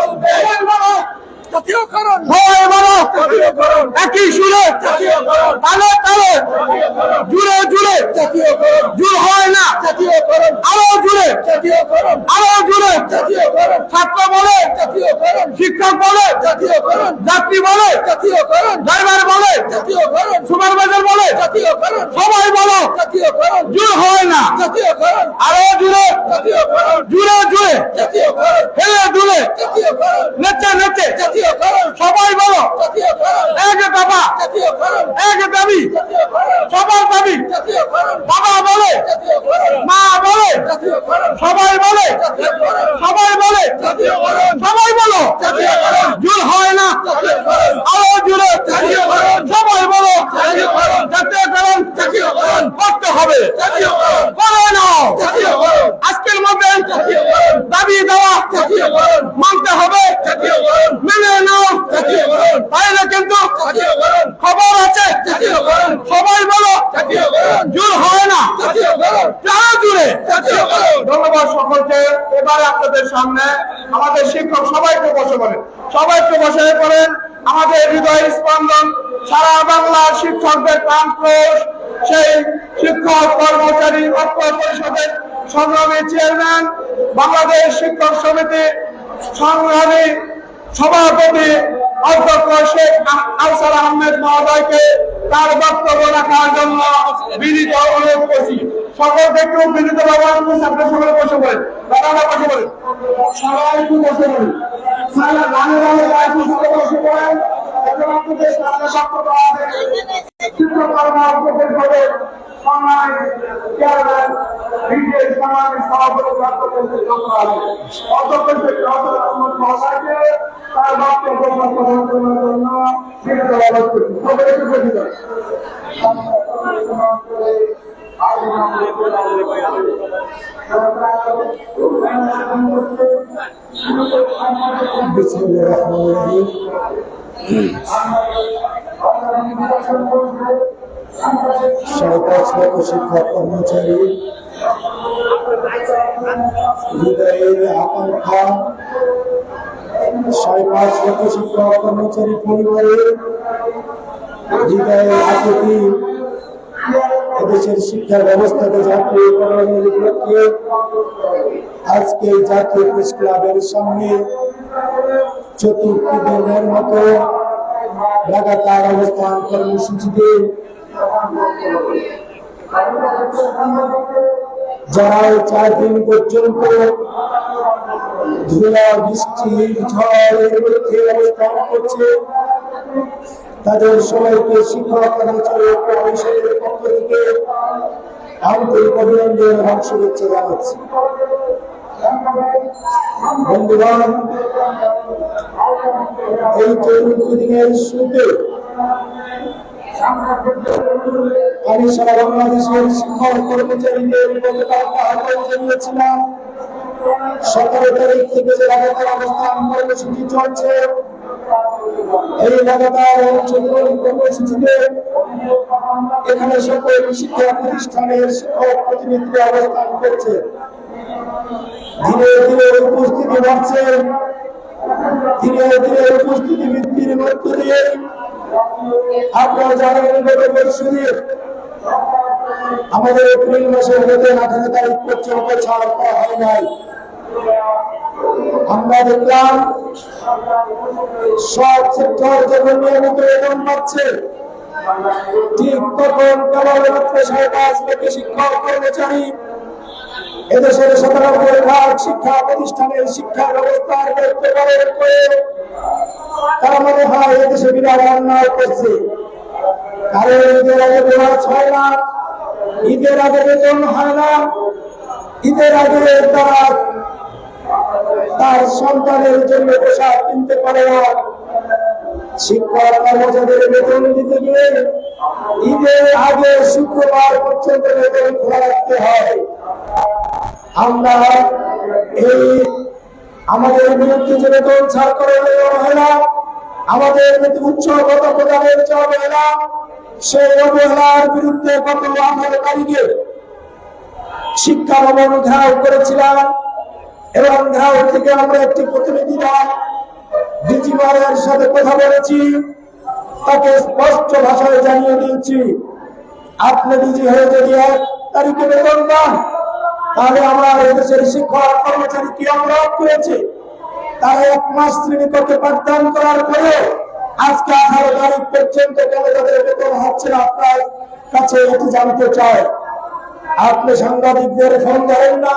জাতীয়করণ বলো জাতীয়করণ একই সুরে জাতীয়করণ। তালে। তালে জুড়ে জুড়ে। জুর হয় না। আরও জুড়ে। আরও জুড়ে। ছাত্র বলে। শিক্ষক বলে। যাত্রী বলে। ড্রাইভার বলে। সুপারভাইজার বলে। সবাই বলো। জুর হয় না। আরও জুড়ে। জুড়ে জুড়ে। হেলে দুলে জাতীয়করণ। নেচে নেচে। সবাই বলো। এক জাতীয়করণ এক দাবি সবার দাবি বাবা বলে মা বলে সবাই বলে জাতীয়করণ সবাই বলে জাতীয়করণ সবাই বলো জাতীয়করণ জুল হয় না জাতীয়করণ আরও জুড়ে জাতীয়করণ সবাই বলো জাতীয়করণ জাতীয়করণ জাতীয়করণ করতে হবে জাতীয়করণ করে নাও জাতীয়করণ আজকের মধ্যে জাতীয়করণ দাবি দেওয়া জাতীয়করণ মানতে হবে জাতীয়করণ মেনে নাও জাতীয়করণ তাইলে কিন্তু জাতীয়করণ খবর আছে জাতীয়করণ সবাই বলো জাতীয়করণ জুল হয় না জাতীয়করণ যারা জুড়ে জাতীয়করণ ধন্যবাদ সকলকে এবারে আপনাদের সামনে আমাদের শিক্ষক সবাই একটু বসে পড়েন সবাই একটু বসে পড়েন আমাদের হৃদয় স্পন্দন সারা বাংলার শিক্ষকদের প্রাণক্রোশ সেই শিক্ষক কর্মচারী পরিষদের সংগ্রামী চেয়ারম্যান বাংলাদেশ শিক্ষক সমিতি সংগ্রামী সভাপতি অধ্যক্ষ শেখ আ- আফসার আহমেদ মহোদয়কে তার বক্তব্য রাখার জন্য বিনীত অনুরোধ করছি। সকলকে একটু বিনীত ভাবে অনুরোধ করছি, সকলে বসে পড়েন। দাদারা বসে পড়েন। সবাই একটু বসে পড়েন। বসে পড়েন। সামনে বক্তব্য হবে সংগ্রামী চেয়ারম্যান বিজেপি সংগ্রামী সভাপতি ডক্টর অধ্যক্ষ আফসার আহমেদ তার বক্তব্য উপস্থাপন করার জন্য বিনীত অনুরোধ করছি। সবাই একটু বসে পড়েন সাড়ে পাঁচ লক্ষ শিক্ষক কর্মচারী। হৃদয়ের আকাঙ্ক্ষা সাড়ে পাঁচ লক্ষ শিক্ষক কর্মচারী পরিবারের হৃদয়ের আকুতি। এদেশের শিক্ষা ব্যবস্থাকে লক্ষ্যে আজকে জাতীয় প্রেস ক্লাবের সামনে চতুর্থ দিনের মতো লাগাতার অবস্থান কর্মসূচিতে যারা চার দিন পর্যন্ত ধুলা, বৃষ্টি ঝড়ের মধ্যে অবস্থান করছে। তাদের সবাইকে শিক্ষক কর্মচারী পরিষদের পক্ষ থেকে আন্তরিক অভিনন্দন এবং শুভেচ্ছা জানাচ্ছি। এই আমি সারা শিক্ষক সতেরো তারিখ থেকে যে লাগাতার অবস্থান কর্মসূচি চলছে এই লাগাতার অংশগ্রহণ এখানে সকল শিক্ষা প্রতিষ্ঠানের শিক্ষক প্রতিনিধিরা অবস্থান করছে। ধীরে ধীরে উপস্থিতি বাড়ছে। ধীরে ধীরে উপস্থিতি বৃদ্ধির মধ্য দিয়ে আপনারা জানেন, গত আমাদের এপ্রিল মাসের বেতন আঠারো তারিখ পর্যন্ত ছাড় করা হয় নাই। আমরা দেখলাম সব সেক্টর যখন নিয়মিত বেতন পাচ্ছে। ঠিক তখন কেবলমাত্র সাড়ে পাঁচ শিক্ষক কর্মচারী। এদেশের সাতানব্বই ভাগ শিক্ষা প্রতিষ্ঠানের শিক্ষা ব্যবস্থার দায়িত্ব পালন করে তারা মনে হয় এদেশে বিরাট অন্যায় করছে। কারণ ঈদের আগে বোনাস হয় না ঈদের আগে বেতন হয় না, ঈদের আগে তারা তার সন্তানের জন্য পোশাক কিনতে পারে না। শিক্ষক কর্মচারীদের বেতন দিতে গিয়ে ঈদের আগে শুক্রবার পর্যন্ত বেতন খোলা রাখতে হয়। আমরা এই আমাদের বিরুদ্ধে যে বেতন ছাড় করে দেওয়া হয় না, আমাদের প্রতি উৎসগত প্রদানের যে অবহেলা, সেই অবহেলার বিরুদ্ধে গত তারিখে শিক্ষা ভবন ঘেরাও করেছিলাম। এবং ঘেরাও থেকে আমরা একটি প্রতিনিধি দল ডিজিমারের সাথে কথা বলেছি, তাকে স্পষ্ট ভাষায় জানিয়ে দিয়েছি, আপনি ডিজি হয়ে যদি এক তারিখে বেতন পান, তাহলে আমরা এদেশের শিক্ষক কর্মচারী কি অপরাধ করেছে? তারা এক মাস শ্রেণীকক্ষে পাঠদান করার পরে আজকে আঠারো তারিখ পর্যন্ত কেন তাদের বেতন হচ্ছে না, আপনার কাছে এটি জানতে চায় আপনি সাংবাদিকদের ফোন ধরেন না।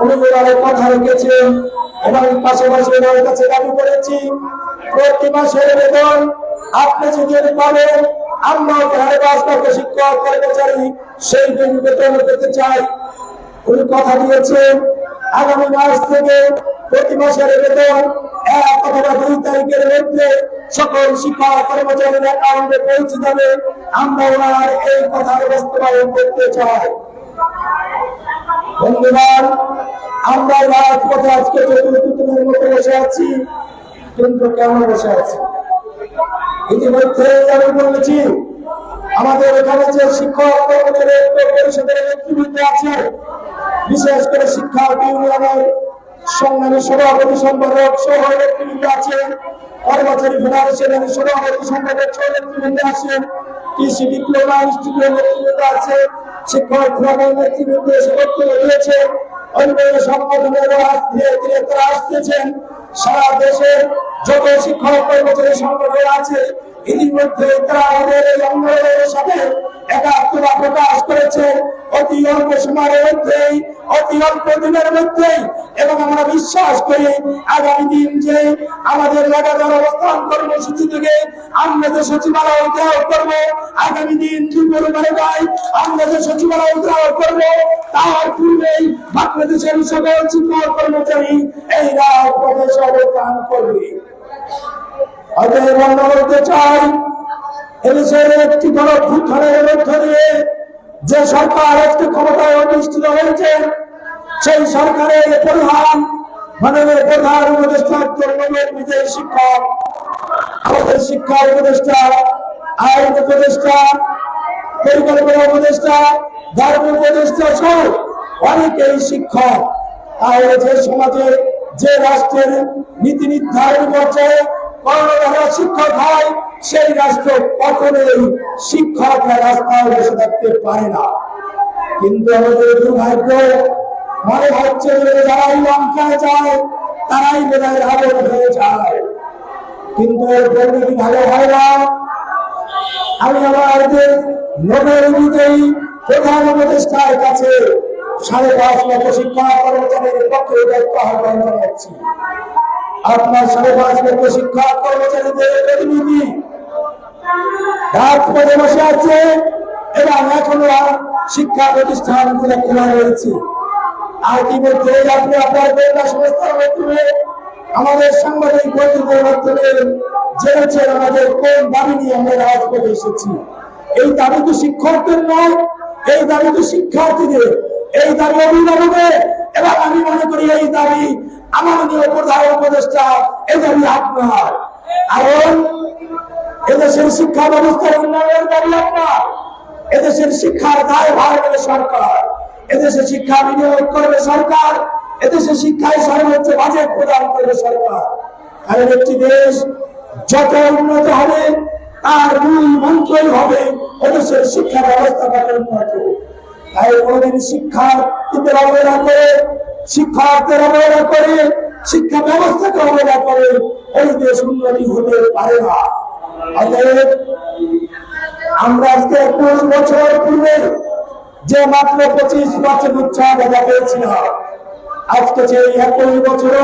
ওনার কথা রেখেছেন এবং পাশাপাশি ওনার কাছে করেছি, প্রতি মাসের বেতন আপনি যদি পাবেন, আমরা লক্ষ শিক্ষক কর্মচারী সেই দিন চাই। উনি কথা দিয়েছেন, আগামী মাস থেকে প্রতি মাসের বেতন এক অথবা দুই তারিখের মধ্যে সকল শিক্ষা কর্মচারীর অ্যাকাউন্টে পৌঁছে যাবে। আমরা ওনার এই কথার বাস্তবায়ন করতে চাই। বন্ধুগণ, আমরা রাজপথে আজকে চতুর্থদিনের মতো বসে আছি। কিন্তু কেন বসে আছি? ইতিমধ্যে আমি বলেছি, আমাদের এখানে যে শিক্ষক পরিষদের নেতৃবৃন্দ আছে, বিশেষ করে শিক্ষা ইউনিয়নের সংগ্রামী সভাপতি সম্পাদক সহ আছেন। কর্মচারী ফেডারেশনের সভাপতি সম্পাদক সহ আছেন। কৃষি ডিপ্লোমা ইনস্টিটিউটের নেতৃবৃন্দ আছে শিক্ষক ফোরামের নেতৃবৃন্দ বক্তব্য দিয়েছেন অন্যান্য সংগঠনের ধীরে ধীরে তারা আসতেছেন। সারা দেশে যত শিক্ষক, কর্মচারী সংগঠন আছে, ইতিমধ্যে তারা আমাদের এই সাথে একাত্মতা প্রকাশ করেছে। অতি অল্প সময়ের মধ্যেই, অতি অল্প দিনের মধ্যেই, এবং আমরা বিশ্বাস করি আগামী দিন যে আমাদের লাগাতার অবস্থান কর্মসূচি থেকে আমরা যে সচিবালয় উদ্ধার করব, আগামী দিন দুপুর বারোটায় আমরা যে সচিবালয় উদ্ধার করব, তার পূর্বেই বাংলাদেশের সকল শিক্ষক কর্মচারী এই রাজপথে অবস্থান করবে। অতএব আমরা বলতে চাই এদেশের একটি বড় ভূখানের মধ্য যে সরকার একটি ক্ষমতায় অধিষ্ঠিত হয়েছে, সেই সরকারের প্রধান, মাননীয় প্রধান উপদেষ্টা জন্মের বিজয়ী শিক্ষক, আমাদের শিক্ষা উপদেষ্টা, আইন উপদেষ্টা, পরিকল্পনা উপদেষ্টা, ধর্ম উপদেষ্টা সহ অনেকেই শিক্ষক। তাহলে যে সমাজে, যে রাষ্ট্রের নীতি নির্ধারণ পর্যায়ে কর্মধারা শিক্ষক হয় সেই রাষ্ট্র কখনোই শিক্ষকরা রাস্তায় বসে থাকতে পারে না। কিন্তু আমাদের দুর্ভাগ্য, মনে হচ্ছে যারাই লঙ্কায় যায়, তারাই বোধহয় রাবণ হয়ে যায়। কিন্তু পরিণতি ভালো হয় না। আমি আমার নোবেল বিজয়ী প্রধান উপদেষ্টার কাছে সাড়ে পাঁচ লক্ষ শিক্ষা কর্মচারীর পক্ষে আহ্বান জানাচ্ছি। আপনার সাড়ে পাঁচ লক্ষ শিক্ষা কর্মচারীদের প্রতিনিধি রাজপথে বসে আছে। এবং এখনও শিক্ষা প্রতিষ্ঠানগুলো খোলা রয়েছে। আর ইতিমধ্যে আপনি আপনার গোয়েন্দা সংস্থার মাধ্যমে আমাদের সাংবাদিক বন্ধুদের মাধ্যমে জেনেছেন আমাদের কোন দাবি নিয়ে আমরা রাজপথে এসেছি। এই দাবি তো শিক্ষকদের নয়, এই দাবি তো শিক্ষার্থীদের। এই দাবি অভিভাবকের এবং আমি মনে করি এই দাবি আমার প্রধান উপদেষ্টা এই দাবি আপনার। কারণ এদেশের শিক্ষা ব্যবস্থার উন্নয়নের দাবি আপনার। এদেশের শিক্ষার দায় ভার নেবে সরকার। এদেশে শিক্ষা বিনিয়োগ করবে সরকার। এদেশে শিক্ষায় সর্বোচ্চ বাজেট প্রদান করবে সরকার। কারণ একটি দেশ যত উন্নত হবে, তার মূল মন্ত্রই হবে এদেশের শিক্ষা ব্যবস্থা উন্নত। তাই কোনদিন শিক্ষার্থীদের অবহেলা করে শিক্ষকদের অবহেলা করে, শিক্ষা ব্যবস্থাকে অবহেলা করে ওই দেশ উন্নতি হতে পারে না। আমরা আজকে একুশ বছর পূর্বে যে মাত্র পঁচিশ পার্সেন্ট উৎসাহ দেখা পেয়েছিলাম আজকে সেই একুশ বছরে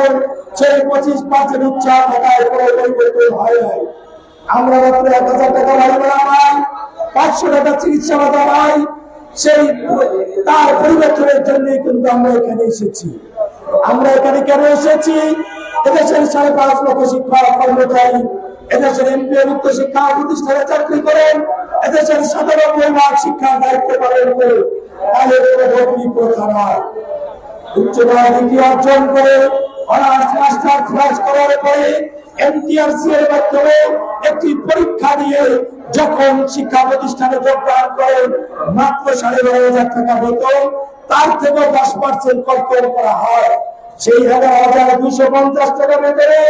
সেই পঁচিশ পার্সেন্ট উৎসাহ থাকায় কোনো পরিবর্তন হয় নাই। আমরা মাত্র এক হাজার টাকা বাড়ি পাই, পাঁচশো টাকা চিকিৎসা ভাতা পাই, সেই তার পরিবর্তনের জন্য কিন্তু আমরা এখানে এসেছি। আমরা এখানে কেন এসেছি? এদেশের সাড়ে পাঁচ লক্ষ শিক্ষক কর্মচারী একটি পরীক্ষা দিয়ে যখন শিক্ষা প্রতিষ্ঠানে যোগদান করেন, মাত্র সাড়ে বারো হাজার টাকা বেতন, তার থেকে দশ পার্সেন্ট কর্তন করা হয়। সেই হাজার হাজার দুইশো পঞ্চাশ টাকা বেতনে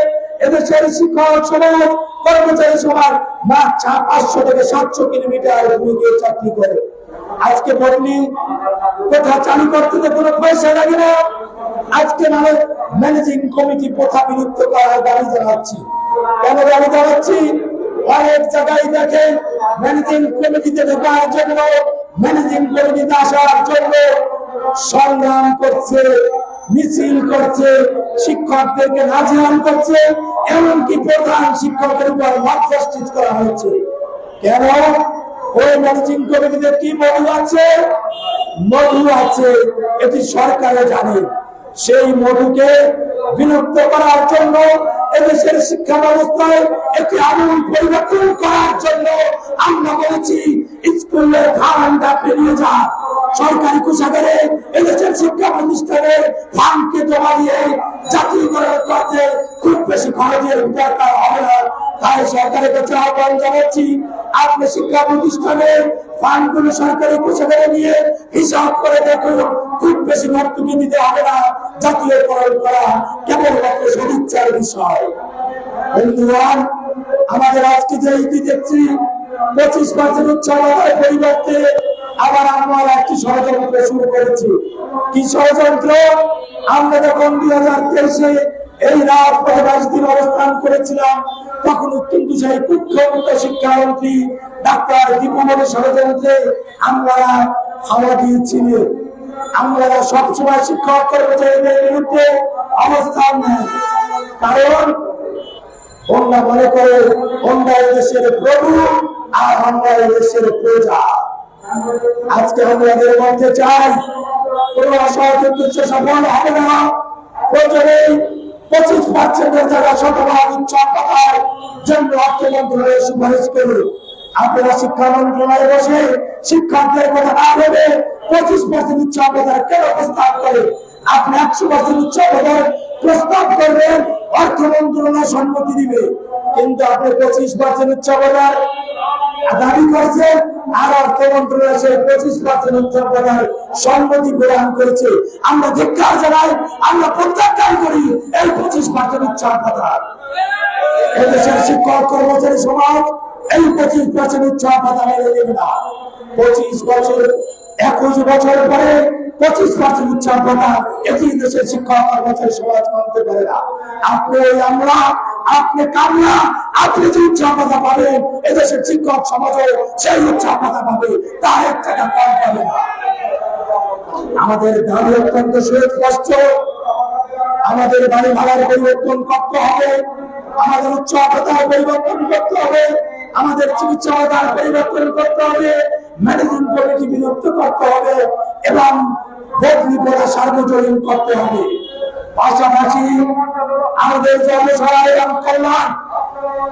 এদেশের শিক্ষক সমাজ, কর্মচারী সমাজ মাত্র পাঁচশো থেকে সাতশো কিলোমিটার দূরে চাকরি করে। আজকে বদলি প্রথা চালু করতে তো কোনো পয়সা লাগে না। আজকে মানে ম্যানেজিং কমিটি প্রথা বিলুপ্ত করার দাবি জানাচ্ছি। কেন দাবি জানাচ্ছি? অনেক জায়গায় দেখেন ম্যানেজিং কমিটিতে ঢোকার জন্য, ম্যানেজিং কমিটিতে আসার জন্য সংগ্রাম করছে মিছিল করছে, শিক্ষকদেরকে নাজিহান করছে, এমনকি প্রধান শিক্ষকের উপর মত জাস্টিস করা হয়েছে। কেন? ওই ম্যানেজিং কমিটিতে কি মধু আছে? মধু আছে, এটি সরকারও জানে। সেই মধুকে বিলুপ্ত করার জন্য এদেশের শিক্ষা ব্যবস্থায় একটি আমূল পরিবর্তন করার জন্য আমরা বলেছি, স্কুলের খানটা পেরিয়ে যা সরকারি কোষাগারে এদেশের শিক্ষা প্রতিষ্ঠানের ফান্ডকে জমা দিয়ে জাতীয়করণ করতে খুব বেশি খরচের দরকার হবে না। তাই সরকারের কাছে আহ্বান জানাচ্ছি, আপনি শিক্ষা প্রতিষ্ঠানের ফান্ডগুলো সরকারি কোষাগারে নিয়ে হিসাব করে দেখুন, খুব বেশি ভর্তুকি দিতে হবে না, জাতীয়করণ করা কেবলমাত্র সদিচ্ছার বিষয়। বন্ধুগণ, আমাদের আজকে যে ইতি দেখছি, পঁচিশ পার্সেন্ট উচ্চারণের পরিবর্তে আবার আমরা একটি ষড়যন্ত্র শুরু করেছি। কি ষড়যন্ত্র? আমরা যখন দুই হাজার তেইশে এই রাত বাইশ দিন অবস্থান করেছিলাম, তখন কিন্তু সেই কুখ্যাত শিক্ষামন্ত্রী ডাক্তার দীপমণি ষড়যন্ত্রে আমরা হাওয়া দিয়েছিলেন আমরা সবসময় শিক্ষক কর্মচারীদের বিরুদ্ধে অবস্থান নেয় কারণ ওনারা মনে করে ওনারা দেশের প্রভু আর আমরা দেশের প্রজা। আজকে আমাদের মধ্যে চাই, কোন অসহযোগ উদ্দেশ্য সফল হবে না। প্রয়োজনে পঁচিশ পার্সেন্টের জায়গা শতভাগ কথার জন্য অর্থ সুপারিশ করুন। আপনারা শিক্ষা মন্ত্রণালয়ে বসে শিক্ষকদের কথা না ভেবে পঁচিশ পার্সেন্ট উচ্চার কথার কেন প্রস্তাব করে আপনি একশো পার্সেন্ট উচ্চার কথার প্রস্তাব করবেন, অর্থ মন্ত্রণালয় সম্মতি দিবে। কিন্তু আপনি পঁচিশ পার্সেন্ট উচ্চার কথার দাবি করছেন আর অর্থ মন্ত্রণালয় পঁচিশ পার্সেন্ট উচ্চারণার সম্মতি প্রদান করেছে। আমরা ধিক্ষার জানাই, আমরা প্রত্যাখ্যান করি এই পঁচিশ পার্সেন্ট উচ্চারণ এদেশের শিক্ষক, কর্মচারী সমাজ এই পঁচিশ পার্সেন্ট উচ্চারণ মেনে নেবে না। পঁচিশ বছর, একুশ বছর পরে পঁচিশ পার্সেন্ট উচ্চারণ এটি দেশের শিক্ষক, কর্মচারী সমাজ মানতে পারে না। আপনি, আমরা আপনি কামনা আপনি যে উচ্চারণতা পাবেন, এদেশের শিক্ষক সমাজও সেই উচ্চারণতা পাবে, তা এক টাকা কম পাবে না। আমাদের দাবি অত্যন্ত সুস্পষ্ট। আমাদের বাড়ি ভাড়ার পরিবর্তন করতে হবে, আমাদের উচ্চ আবতার পরিবর্তন করতে হবে, আমাদের চিকিৎসা পরিবর্তন করতে হবে মেডিসিন কমিটি বিলুপ্ত করতে হবে, এবং বদলি পড়া সার্বজনীন করতে হবে। পাশাপাশি আমাদের জনসহায় এবং কল্যাণ।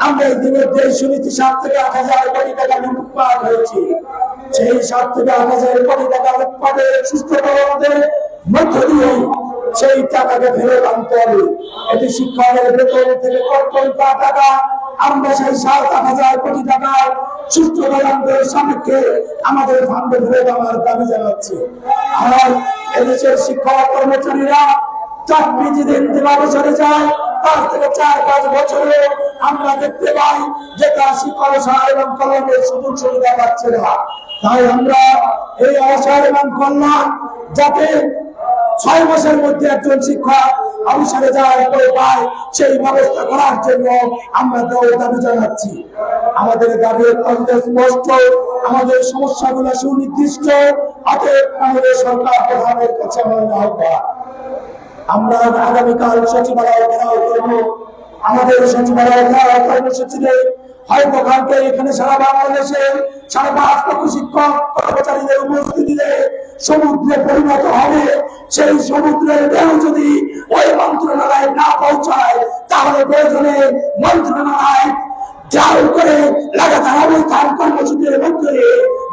আমরা ইতিমধ্যে শুনেছি সাত থেকে আট হাজার কোটি টাকা লুটপাট হয়েছে। সেই সাত থেকে আট হাজার কোটি টাকা লুটপাটের সুস্থ তদন্তের মধ্য দিয়ে সেই টাকাকে ফেরত আনতে হবে। এটি শিক্ষকের বেতন থেকে কর্তন করা টাকা। আমরা সেই সাত আট হাজার কোটি টাকার সুস্থ তদন্তের সাপেক্ষে আমাদের ফান্ডে ফেরত আমার দাবি জানাচ্ছি। আর এদেশের শিক্ষক কর্মচারীরা চাকরি যেদিন দিবাবসরে যায়, তার থেকে চার, পাঁচ বছরে আমরা দেখতে পাই যে তার শিক্ষা এবং কলমের সুযোগ সুবিধা পাচ্ছে না। তাই আমরা এই আশার এবং কল্যাণ যাতে ছয় মাসের মধ্যে একজন শিক্ষক অফিসারে যাওয়ার পরে পায়, সেই ব্যবস্থা করার জন্য আমরা দাবি জানাচ্ছি। আমাদের দাবি অত্যন্ত স্পষ্ট, আমাদের সমস্যাগুলো সুনির্দিষ্ট, অতএব আমাদের সরকার প্রধানের কাছে আমাদের আহ্বান। আমরা আগামীকাল সচিবালয় ঘেরাও করব। আমাদের সচিবালয় ঘেরাও কর্মসূচিতে হয়তো কালকে এখানে সারা বাংলাদেশে সারা পাঁচ লক্ষ শিক্ষক, কর্মচারীদের উপস্থিতিতে সমুদ্রে পরিণত হবে। সেই সমুদ্রের ঢেউ যদি ওই মন্ত্রণালয়ে না পৌঁছায়, তাহলে প্রয়োজনে মন্ত্রণালয় জাল করে লাগাতার অবস্থান কর্মসূচির মধ্যে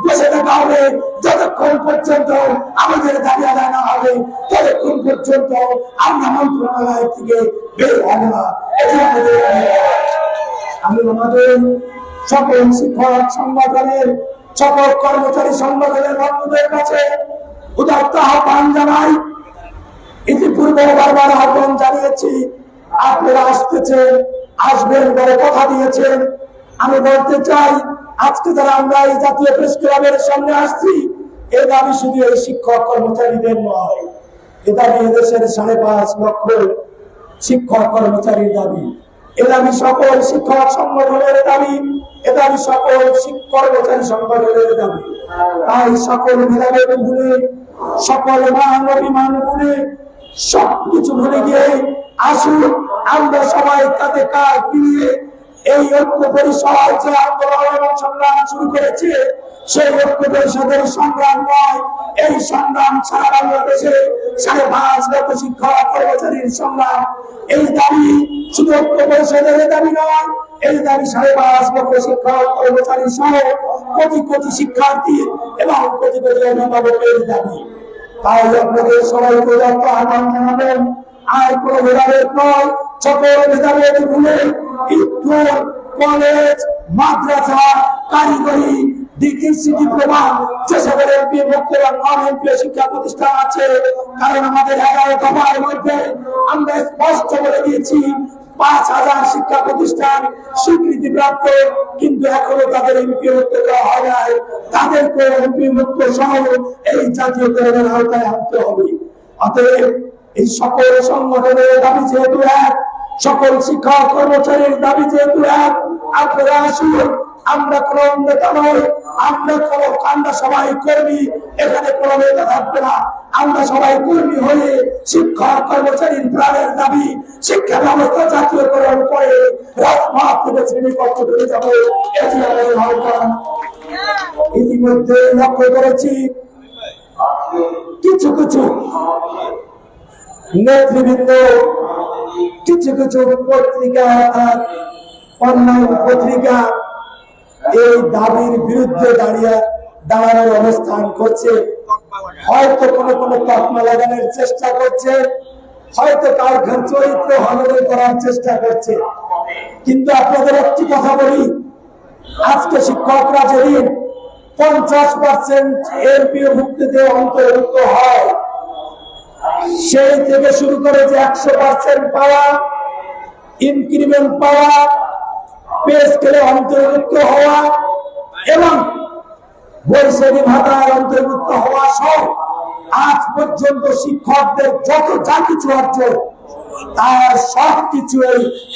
বসে থাকা হবে। যতক্ষণ পর্যন্ত আমাদের দাবি আদায় না হবে, ততক্ষণ পর্যন্ত আমরা মন্ত্রণালয় থেকে বের হব না। আমি আমাদের সকল শিক্ষক সংগঠনের, সকল কর্মচারী সংগঠনের বন্ধুদের কাছে উদাত্ত আহ্বান জানাই। ইতিপূর্বে বারবার আহ্বান জানিয়েছি, আপনারা আসতেছেন, আসবেন বড় কথা দিয়েছেন। আমি বলতে চাই আজকে যারা আমরা এই জাতীয় প্রেস ক্লাবের সামনে আসছি, এ দাবি শুধু এই শিক্ষক কর্মচারীদের নয়, এ দাবি এদেশের সাড়ে পাঁচ লক্ষ শিক্ষক কর্মচারীর দাবি। এ দাবি সকল শিক্ষক সংগঠনের দাবি, এ দাবি সকল কর্মচারী সংগঠনের দাবি। তাই সকল ভেদাভেদ ভুলে, সকল মান অভিমান ভুলে, সবকিছু ভুলে গিয়ে আসুন, আমরা সবাই তাদের কাজ মিলিয়ে এই ঐক্য পরিষদ যে আন্দোলন এবং সংগ্রাম শুরু করেছে, সেই ঐক্য পরিষদের সংগ্রাম নয়। এই সংগ্রাম সারা বাংলাদেশে সাড়ে পাঁচ লক্ষ শিক্ষক কর্মচারীর সংগ্রাম। এই দাবি শুধু ঐক্য পরিষদের দাবি নয়, এই দাবি সাড়ে পাঁচ লক্ষ শিক্ষক কর্মচারী সহ কোটি কোটি শিক্ষার্থী এবং কোটি কোটি অভিভাবকের দাবি। তাই আপনাদের সবাই পর্যাপ্ত আহ্বান জানাবেন, আর কোন ভেদাভেদ নয়, সকল ভেদাভেদ ভুলে স্কুল কলেজ, মাদ্রাসা, কারিগরি স্বীকৃতি প্রাপ্ত কিন্তু এখনও তাদের এমপি মুক্ত হয় নাই। তাদেরকে এমপি মুক্ত সহ এই জাতীয়করণের আওতায় আনতে হবে। অতএব এই সকল সংগঠনের দাবি যেহেতু এক শিক্ষক কর্মচারীর দাবি যেহেতু এক, আপনারা আসুন, আমরা কোন নেতা নই, আমরা কোন আমরা সবাই কর্মী, এখানে কোন নেতা থাকবে না। আমরা সবাই কর্মী হয়ে শিক্ষক কর্মচারীর প্রাণের দাবি, শিক্ষা ব্যবস্থা জাতীয়করণ করে রাজপথ থেকে শ্রেণীপত্র ধরে যাব। এটি আমাদের আহ্বান ইতিমধ্যে লক্ষ্য করেছি, কিছু কিছু নেতৃবৃন্দ কিছু কিছু পত্রিকা অর্থাৎ অন্যান্য পত্রিকা এই দাবির বিরুদ্ধে দাঁড়িয়ে দাঁড়ানোর অবস্থান করছে। হয়তো কোনো কোনো তকমা লাগানোর চেষ্টা করছে, হয়তো কারখান চরিত্র হনন করার চেষ্টা করছে। কিন্তু আপনাদের একটি কথা বলি, আজকে শিক্ষকরা যেদিন পঞ্চাশ পার্সেন্ট এমপি ভুক্তিতে অন্তর্ভুক্ত হয় সেই থেকে শুরু করে যে একশো পার্সেন্ট পাওয়া ইনক্রিমেন্ট পাওয়া পে স্কেলে অন্তর্ভুক্ত হওয়া এবং বৈষয়িক ভাতার অন্তর্ভুক্ত হওয়া সহ আজ পর্যন্ত শিক্ষকদের যত যা কিছু অর্জন তার সব কিছু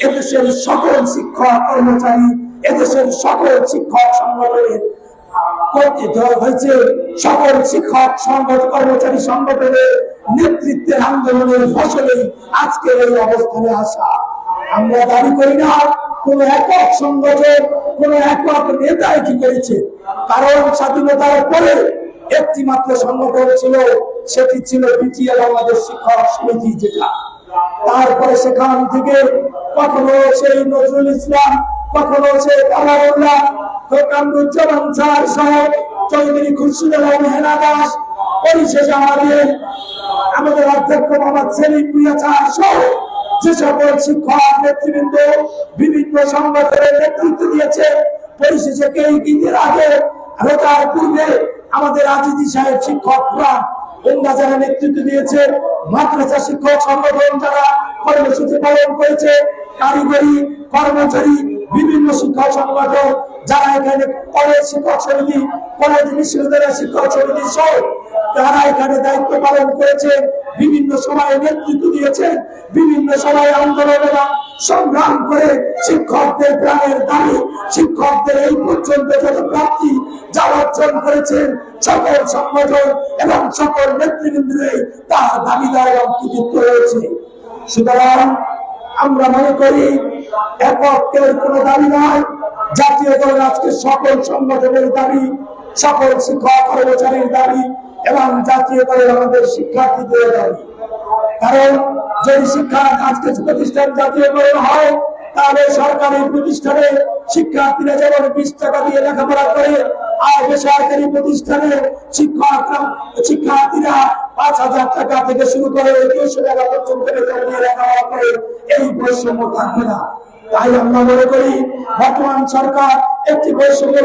এদেশের সকল শিক্ষক কর্মচারী, এদেশের সকল শিক্ষক সংগঠনের কর্তৃত্ব হয়েছে। সকল শিক্ষক সংগঠন কর্মচারী সংগঠনের নেতৃত্বের আন্দোলনের ফসলে আজকের এই অবস্থানে আসা। আমরা দাবি করি না, কোন একক সংগঠন, কোন একক নেতা কি করেছে। কারণ স্বাধীনতার পরে একটি মাত্র সংগঠন ছিল, সেটি ছিল বিটিএ বাংলাদেশ শিক্ষক সমিতি যেটা। তারপরে সেখান থেকে কখনো সেই নজরুল ইসলাম, কখনো সে কামারুল্লাহ কামরুজ্জামান স্যার সহ চৌধুরী খুরশিদ আলম, হেনা দাস পরিশেষে আমাদের আমাদের অধ্যক্ষ মোহাম্মদ সেলিম স্যার সহ যে সকল শিক্ষক, নেতৃবৃন্দ, বিভিন্ন সংগঠনের নেতৃত্ব দিয়েছে, পরিশেষে কেই দিনের আগে রোজার পূর্বে আমাদের আজিজি সাহেব শিক্ষক পুরাণ যারা নেতৃত্ব দিয়েছেন মাদ্রাসা শিক্ষক সংগঠন যারা কর্মসূচি পালন করেছে, কারিগরি, কর্মচারী, বিভিন্ন শিক্ষক সংগঠন যারা এখানে কলেজ শিক্ষক সমিতি, কলেজ বিশ্ববিদ্যালয় শিক্ষক সমিতি সহ তারা এখানে দায়িত্ব পালন করেছেন বিভিন্ন সময়ে নেতৃত্ব দিয়েছেন, বিভিন্ন সময়ে আন্দোলন সংগ্রাম করে শিক্ষকদের প্রাণের দাবি, শিক্ষকদের এই পর্যন্ত যত প্রাপ্তি যা অর্জন করেছেন, সকল সংগঠন এবং সকল নেতৃবৃন্দের তার দাবিদার এবং রয়েছে। সুতরাং আমরা মনে করি এককের কোনো দাবি নয়। জাতীয়করণ আজকে সকল সংগঠনের দাবি, সকল শিক্ষক কর্মচারীর দাবি এবং জাতীয়করণ আমাদের শিক্ষার্থীদের দাবি কারণ যদি শিক্ষা আজকে প্রতিষ্ঠান জাতীয়করণ হয়, তাহলে সরকারি প্রতিষ্ঠানে শিক্ষার্থীরা যেমন বিশ টাকা দিয়ে লেখাপড়া করে, আর বেসরকারি প্রতিষ্ঠানে শিক্ষকরা শিক্ষার্থীরা পাঁচ হাজার টাকা থেকে শুরু করে দুইশো টাকা পর্যন্ত লেখাপড়া করে, এই বৈষম্য থাকবে না। তাই আমরা মনে করি বর্তমান সরকার একটি বৈষম্য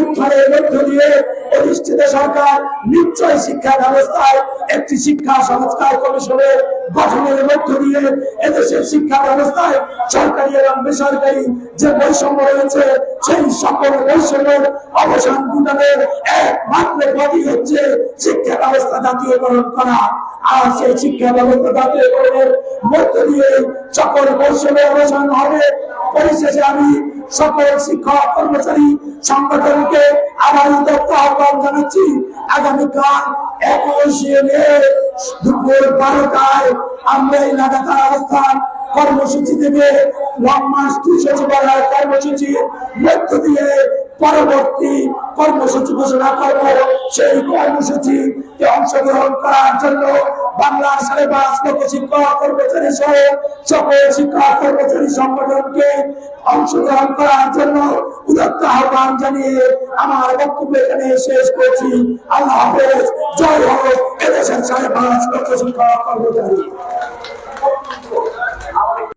উত্থানের মধ্য দিয়ে অধিষ্ঠিত সরকার নিশ্চয় শিক্ষা ব্যবস্থায় একটি শিক্ষা সংস্কার কমিশনের গঠনের মধ্য দিয়ে এদেশের শিক্ষা ব্যবস্থায় সরকারি এবং বেসরকারি যে বৈষম্য রয়েছে, সেই সকল বৈষম্যের অবসান ঘটানোর একমাত্র পথই হচ্ছে শিক্ষা ব্যবস্থা জাতীয়করণ করা। আর সেই শিক্ষা ব্যবস্থা জাতীয়করণের মধ্য দিয়ে সকল বৈষম্যের অবসান হবে। পরিশেষে আমি সকল শিক্ষক, কর্মচারী, সংগঠনকে আবার উদ্যোক্ত আহ্বান জানাচ্ছি। আগামীকাল একুশে মে দুপুর বারোটায় আমরা এই লাগাতার অবস্থান কর্মসূচি থেকে সচিবালয় কর্মসূচির মধ্য দিয়ে পরবর্তী কর্মসূচি ঘোষণা করব। সেই কর্মসূচিতে অংশগ্রহণ করার জন্য বাংলার সাড়ে পাঁচ লক্ষ শিক্ষক কর্মচারী সহ সকল শিক্ষক কর্মচারী সংগঠনকে অংশগ্রহণ করার জন্য উদত্ত আহ্বান জানিয়ে আমার বক্তব্য এখানে শেষ করছি। আল্লাহ হাফেজ। জয় হোক এদেশের সাড়ে পাঁচ লক্ষ শিক্ষক কর্মচারী।